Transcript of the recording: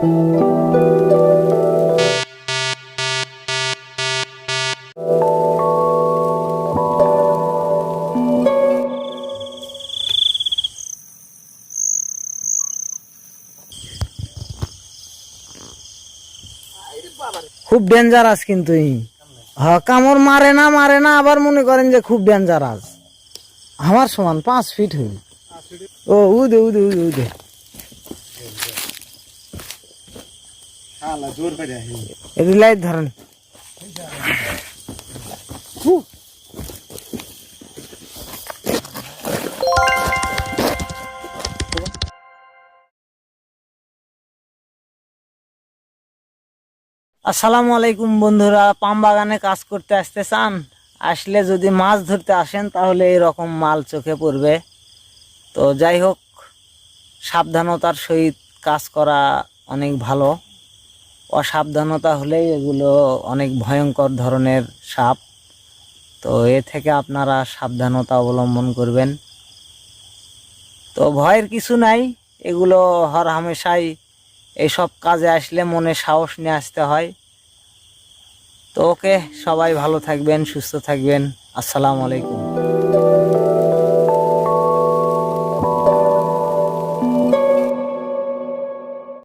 খুব ডেঞ্জারাস কিন্তু। হ্যাঁ কামড় মারে না মারে না, আবার মনে করেন যে খুব ডেঞ্জারাস আমার সমান পাঁচ ফিট হইল। ও, উদে উদে উদে উদে। এটি ধরেন। আসসালামু আলাইকুম বন্ধুরা, পাম বাগানে কাজ করতে আসতে চান? আসলে যদি মাছ ধরতে আসেন, তাহলে এরকম মাল চোখে পড়বে। তো যাই হোক, সাবধানতার সহিত কাজ করা অনেক ভালো। অসাবধানতা হলেই এগুলো অনেক ভয়ঙ্কর ধরনের সাপ। তো এ থেকে আপনারা সাবধানতা অবলম্বন করবেন। তো ভয়ের কিছু নাই, এগুলো হর হামেশাই এইসব কাজে আসলে মনে সাহস নিয়ে আসতে হয়। তো ওকে, সবাই ভালো থাকবেন, সুস্থ থাকবেন। আসসালামু আলাইকুম।